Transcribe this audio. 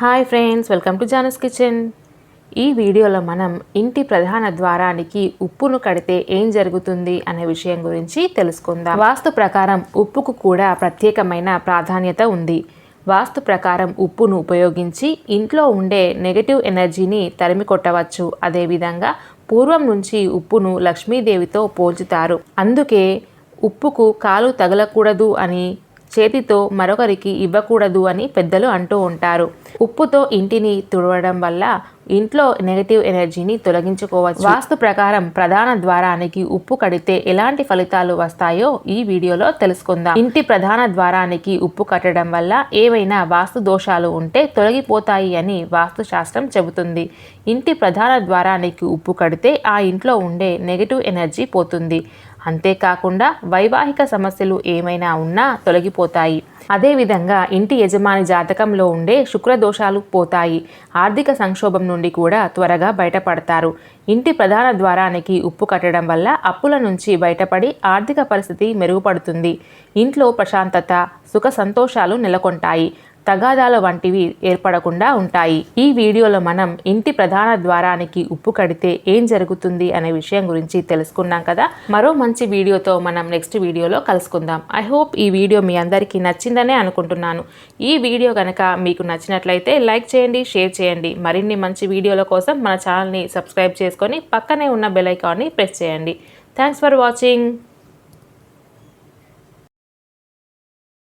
Hi friends welcome to Jana's kitchen ఈ వీడియోలో మనం ఇంటి ప్రధాన ద్వారానికి ఉప్పును కడితే ఏం జరుగుతుంది అనే విషయం గురించి తెలుసుకుందాం. వాస్తు ప్రకారం ఉప్పుకు కూడా ప్రత్యేకమైన ప్రాధాన్యత ఉంది. వాస్తు ప్రకారం ఉప్పును ఉపయోగించి ఇంట్లో ఉండే నెగటివ్ ఎనర్జీని తరిమి కొట్టవచ్చు. అదేవిధంగా పూర్వం నుంచి ఉప్పును లక్ష్మీదేవితో పోల్చుతారు. అందుకే ఉప్పుకు కాలు తగలకూడదు అని చేతితో మరొకరికి ఇవ్వకూడదు అని పెద్దలు అంటూ ఉంటారు. ఉప్పుతో ఇంటిని తుడవడం వల్ల ఇంట్లో నెగటివ్ ఎనర్జీని తొలగించుకోవచ్చు. వాస్తు ప్రకారం ప్రధాన ద్వారానికి ఉప్పు కడితే ఎలాంటి ఫలితాలు వస్తాయో ఈ వీడియోలో తెలుసుకుందాం. ఇంటి ప్రధాన ద్వారానికి ఉప్పు కట్టడం వల్ల ఏవైనా వాస్తు దోషాలు ఉంటే తొలగిపోతాయి అని వాస్తు శాస్త్రం చెబుతుంది. ఇంటి ప్రధాన ద్వారానికి ఉప్పు కడితే ఆ ఇంట్లో ఉండే నెగటివ్ ఎనర్జీ పోతుంది. అంతేకాకుండా వైవాహిక సమస్యలు ఏమైనా ఉన్నా తొలగిపోతాయి. అదేవిధంగా ఇంటి యజమాని జాతకంలో ఉండే శుక్రదోషాలు పోతాయి. ఆర్థిక సంక్షోభం నుండి కూడా త్వరగా బయటపడతారు. ఇంటి ప్రధాన ద్వారానికి ఉప్పు కట్టడం వల్ల అప్పుల నుంచి బయటపడి ఆర్థిక పరిస్థితి మెరుగుపడుతుంది. ఇంట్లో ప్రశాంతత సుఖ సంతోషాలు నెలకొంటాయి. తగాదాల వంటివి ఏర్పడకుండా ఉంటాయి. ఈ వీడియోలో మనం ఇంటి ప్రధాన ద్వారానికి ఉప్పు కడితే ఏం జరుగుతుంది అనే విషయం గురించి తెలుసుకున్నాం కదా? మరో మంచి వీడియోతో మనం నెక్స్ట్ వీడియోలో కలుసుకుందాం. ఐ హోప్ ఈ వీడియో మీ అందరికీ నచ్చిందనే అనుకుంటున్నాను. ఈ వీడియో కనుక మీకు నచ్చినట్లయితే లైక్ చేయండి షేర్ చేయండి. మరిన్ని మంచి వీడియోల కోసం మన ఛానల్ని సబ్స్క్రైబ్ చేసుకొని పక్కనే ఉన్న బెల్ ఐకాన్ని ప్రెస్ చేయండి. Thanks for watching.